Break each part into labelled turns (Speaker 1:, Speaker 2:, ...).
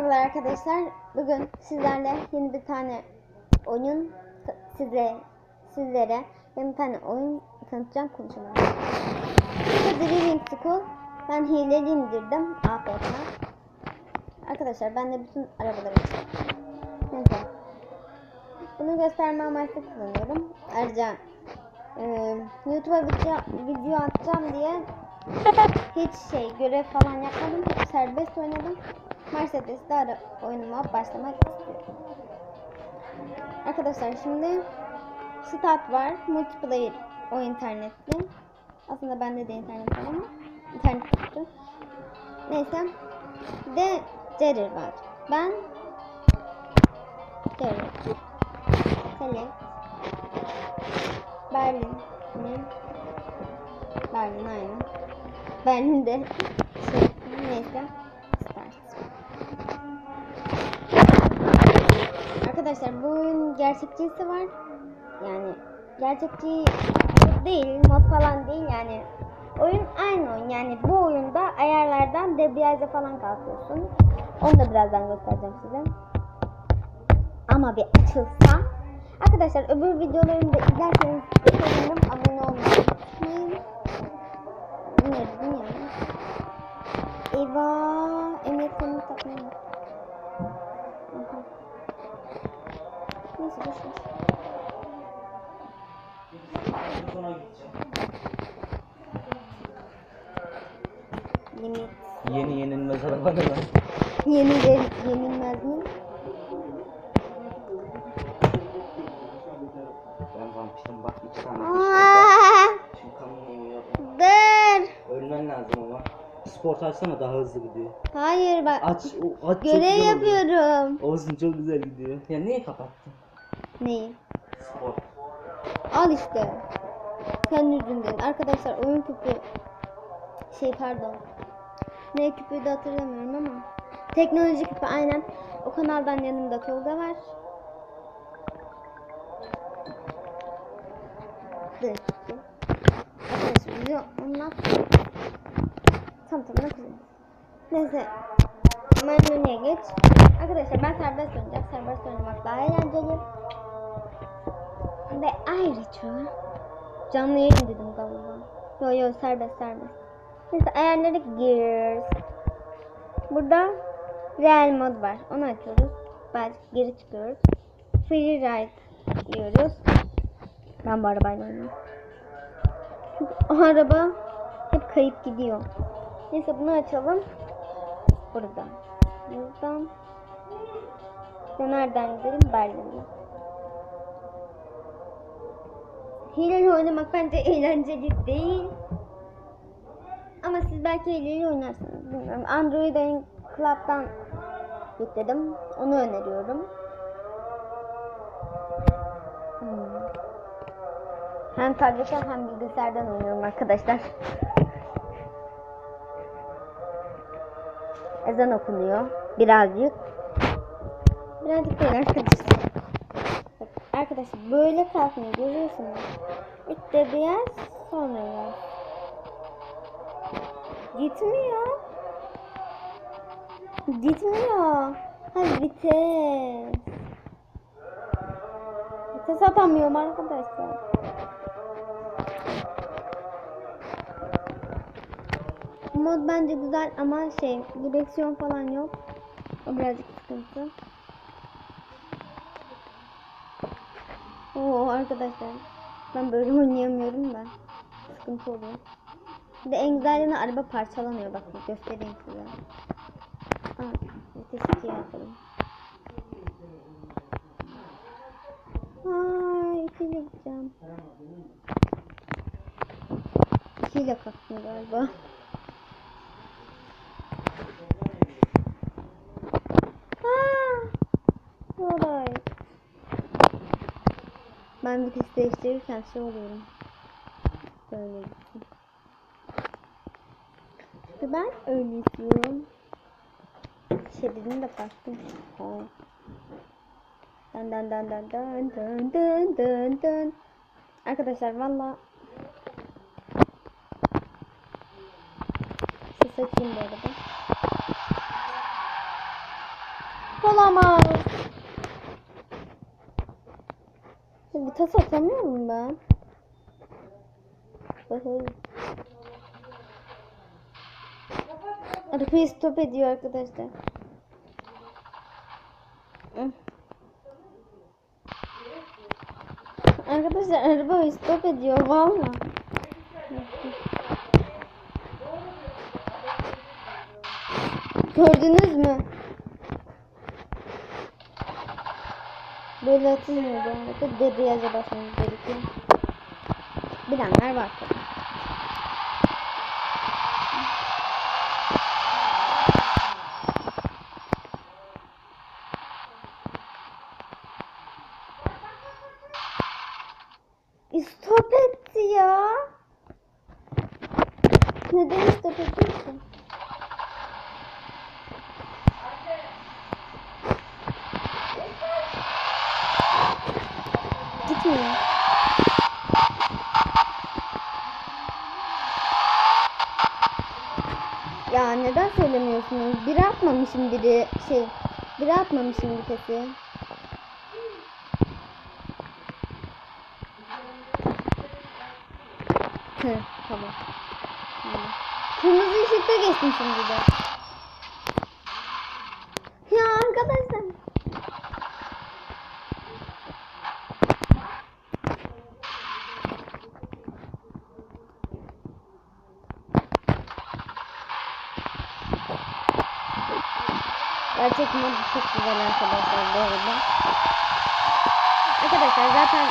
Speaker 1: Merhabalar arkadaşlar. Bugün sizlerle yeni bir tane oyun size sizlere yeni bir tane oyun tanıtacağım konuşamadım. Bu Driving School. Ben hileli indirdim APK. Arkadaşlar ben de bütün arabaları. Neyse. Bunu gösterme amaçlı kullanıyorum. Ayrıca e, YouTube'a video, video atacağım diye hiç şey görev falan yapmadım. Serbest oynadım. Mercedes'te ara oyunuma başlamak istiyorum. Arkadaşlar şimdi Start var. Multiplayer o internetli. Aslında bende de internet var ama internet yoktu. Neyse. De Jerry var. Ben Jerry. Select. Berlin. Ne? Berlin aynı. Berlin'de şey neyse Arkadaşlar bu oyun gerçekçisi var. Yani gerçekçi değil, mod falan değil yani. Oyun aynı oyun. Yani bu oyunda ayarlardan debriyaja falan kalkıyorsun. Onu da birazdan göstereceğim size. Ama bir açılsa Arkadaşlar öbür videolarımı da izlerseniz sevinirim. Abone olmayı Aa,
Speaker 2: Şimdi kamyon yok.
Speaker 1: dur.
Speaker 2: Ölmen lazım ama. Sport açsana daha hızlı gidiyor.
Speaker 1: Hayır bak.
Speaker 2: Aç, o, aç çok
Speaker 1: Görev
Speaker 2: güzel oluyor.
Speaker 1: yapıyorum.
Speaker 2: Olsun çok güzel gidiyor. Ya niye kapattın?
Speaker 1: Neyi?
Speaker 2: Spor.
Speaker 1: Al işte. Sen yüzünden. Arkadaşlar oyun küpü. Şey pardon. Ne küpü de hatırlamıyorum ama. Teknoloji küpü aynen. O kanaldan yanımda Tolga var. Dur. dur. Arkadaşlar video anlat. Tam tamına kızım. Neyse. Menüye geç. Arkadaşlar ben serbest oynayacağım. Serbest oynamak daha eğlenceli. Ve ayrıca canlı yayın dedim galiba. Yo yo serbest serbest. Neyse ayarlara giriyoruz. Burada real mod var. Onu açıyoruz. Belki geri çıkıyoruz. Free ride diyoruz. Ben bu arabayla oynuyorum. O araba hep kayıp gidiyor. Neyse bunu açalım. Buradan. Buradan. Ve nereden gidelim? Berlin'e. Hileli oynamak bence eğlenceli değil. Ama siz belki hileli oynarsınız. Bilmiyorum. Android oyun Club'dan yükledim. Onu öneriyorum. Hmm. Hem tabletten hem bilgisayardan oynuyorum arkadaşlar. Ezan okunuyor. Birazcık. Birazcık değil arkadaşlar. Bak, arkadaşlar böyle kalkmıyor görüyorsunuz. İlk de beyaz sonra beyaz. Gitmiyor. Gitmiyor. Ha vites. Vites atamıyorum arkadaşlar. Mod bence güzel ama şey direksiyon falan yok. O birazcık sıkıntı. Oo arkadaşlar. Ben böyle oynayamıyorum da. Sıkıntı oluyor. De en güzel yanı araba parçalanıyor. Bakın göstereyim size. Aa, vites 2'ye yapalım. Ay ikiyle gideceğim. İkiyle kalktım galiba. Aa, alright. Ben vites değiştirirken şey oluyorum. Böyle gitsin. İşte ben öyle istiyorum. Şey dedim de farklı. Ha. Dın dın dın dın dın dın dın dın dın. Arkadaşlar valla ses açayım bu arada. Olamaz. Ya Vites atamıyor muyum ben? Arabayı stop ediyor arkadaşlar. Arkadaşlar arabayı stop ediyor valla. Gördünüz mü? Böyle atılmıyor bu arada. Debriyaja basmamız gerekiyor. Bilenler var tabii. Stop etti ya. Neden stop etti ki? Gitmiyor. Ya neden söylemiyorsunuz? Biri atmamışım biri şey. Biri atmamışım vitesi. Hı, tamam. Tamam. Kırmızı ışıkta geçtim şimdi de. Ya arkadaşlar. Gerçek mod çok güzel arkadaşlar bu arada. Arkadaşlar zaten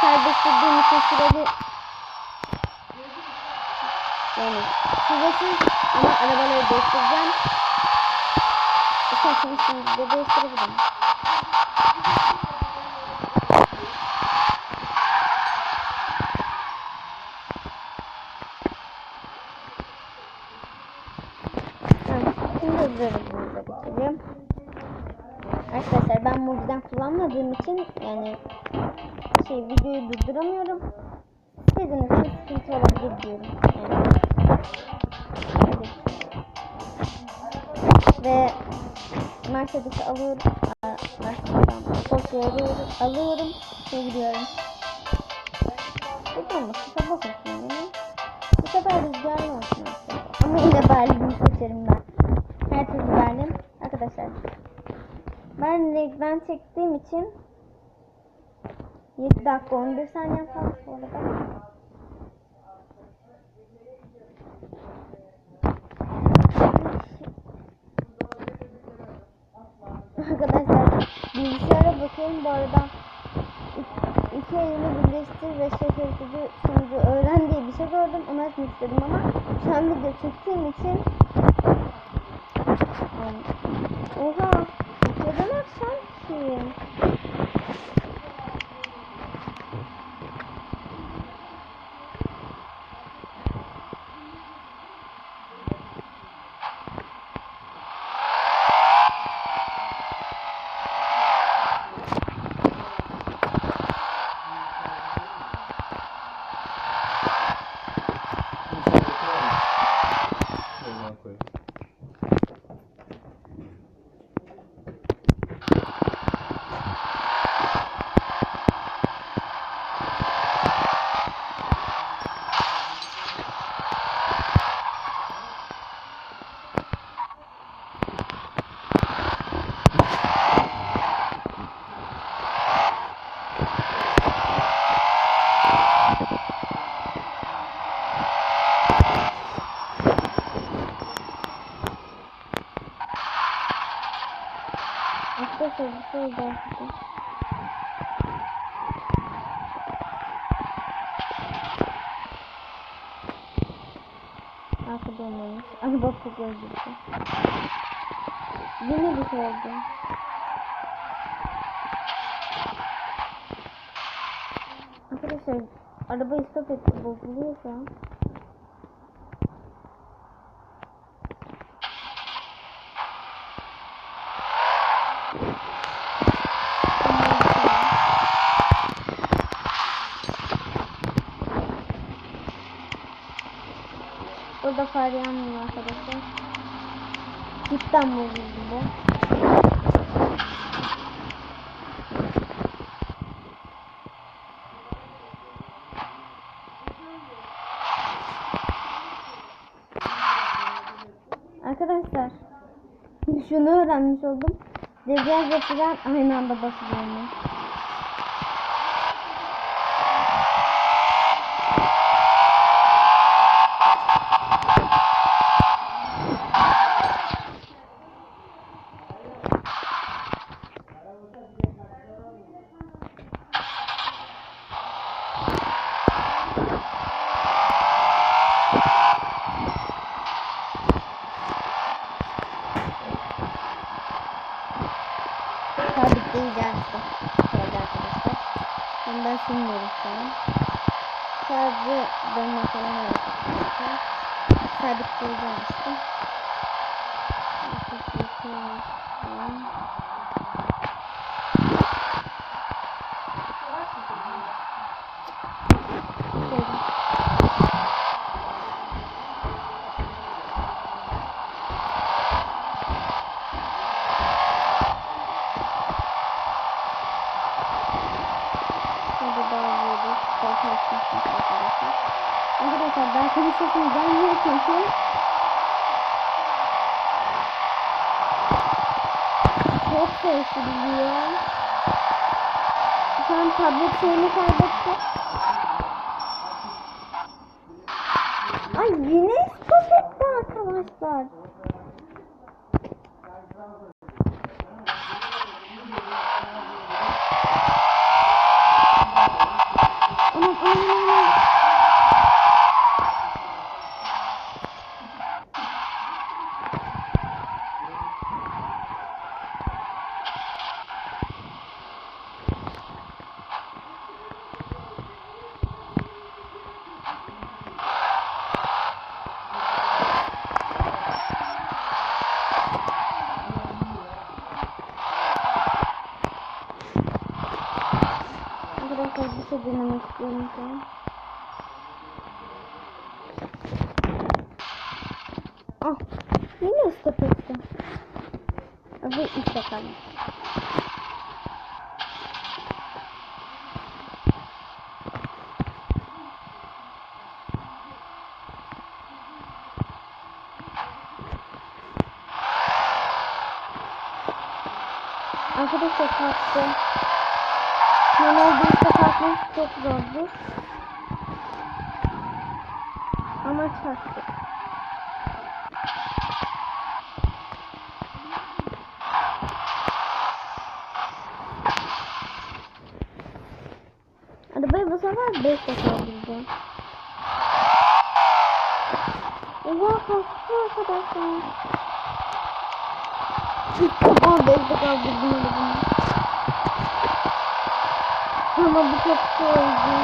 Speaker 1: serbestlediğim için süreli yani süresiz ama arabaları değiştireceğim. İsterseniz şimdi de değiştirebilirim. Tamam, şimdi öbür arabamıza geçelim. Arkadaşlar ben Mobi'den kullanmadığım için yani şey videoyu durduramıyorum. Sizin için sıkıntı olabilir diyorum. Yani. Hadi. Ve Mercedes'i alıyorum. Mercedes'ten Porsche alıyorum. Ve gidiyorum. Peki ama kısa bakın şimdi. Bu sefer rüzgarlı olsun. Ama yine Berlin'i seçerim ben. Her türlü Berlin. Arkadaşlar. Ben renkten çektiğim için 7 dakika 11 saniye kalmış bu arada. Arkadaşlar bilgisayara bakıyorum. Bu arada iki elini birleştir ve şaşırtıcı sonucu öğren diye bir şey gördüm. Onu açmak istedim ama şu an video çektiğim için Oha neden akşam ki? Arkadaşlar bir şey oldu arkadaşlar. Arkada olmamış. Araba öldürdü. Yine bir şey oldu. Arkadaşlar arabayı stop etti bozuluyor şu an. Burada far yanmıyor arkadaşlar. Cidden bozuldu bu. Arkadaşlar şunu öğrenmiş oldum. Debriyaj ve fren aynı anda basılıyor. Mu? Sabitleyeceğiz işte. Şöyle arkadaşlar. Bunu ben silmiyorum şu an. Sadece dönme falan arkadaşlar. Sabitleyeceğim işte. Şöyle. Şöyle daha böyle spor çalışmışsınız arkadaşlar. Arkadaşlar belki sesim gelmiyor çünkü çok sesli gidiyor. Şu an tablet şeyini kaybetti. Ay yine stop etti arkadaşlar. Aman aman aman. Arkadaşlar bir şey denemek istiyorum şu an. Ah, yine stop etti. Ve işte kalmış. Arkadaşlar kalktı. Normalde işte kalkması çok zordur. Ama çarptı. Arabayı bu sefer 5 defa bulacağım. Oha kalktı arkadaşlar. İlk defa 5 defa buldum arabayı. Ama bu çok dın.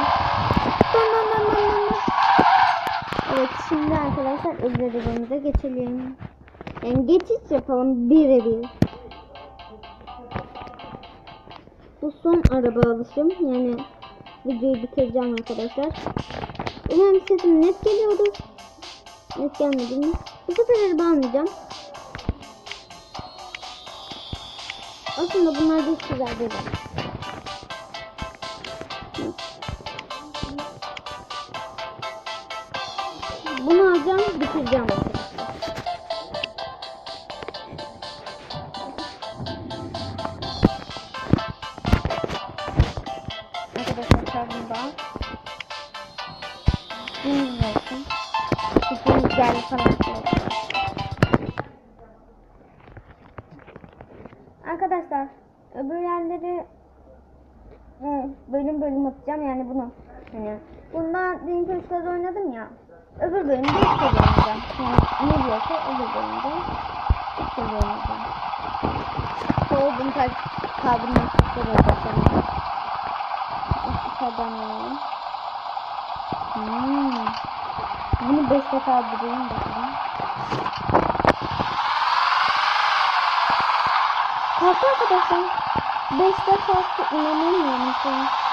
Speaker 1: Evet şimdi arkadaşlar öbür arabamıza geçelim. Yani geçiş yapalım birebir. Bu son araba alışım. Yani videoyu bitireceğim arkadaşlar. Umarım sesim net geliyordur. Net gelmedi mi? Bu sefer araba almayacağım. Aslında bunlar da güzel değil. Bitireceğim arkadaşlar. Arkadaşlar. Arkadaşlar öbür yerleri bölüm bölüm atacağım yani bunu. Hani bundan Köşkler oynadım ya. Öbür bölümde ilk oynayacağım. Yani ne diyorsa öbür bölümde ilk oynayacağım. Soğudum çıkıyor bakalım. İçeriden alalım. Hmm. Bunu 5 defa durayım bakalım. Kalktı arkadaşlar. 5 defa inanamıyorum şu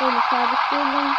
Speaker 1: Böyle sabitleyelim.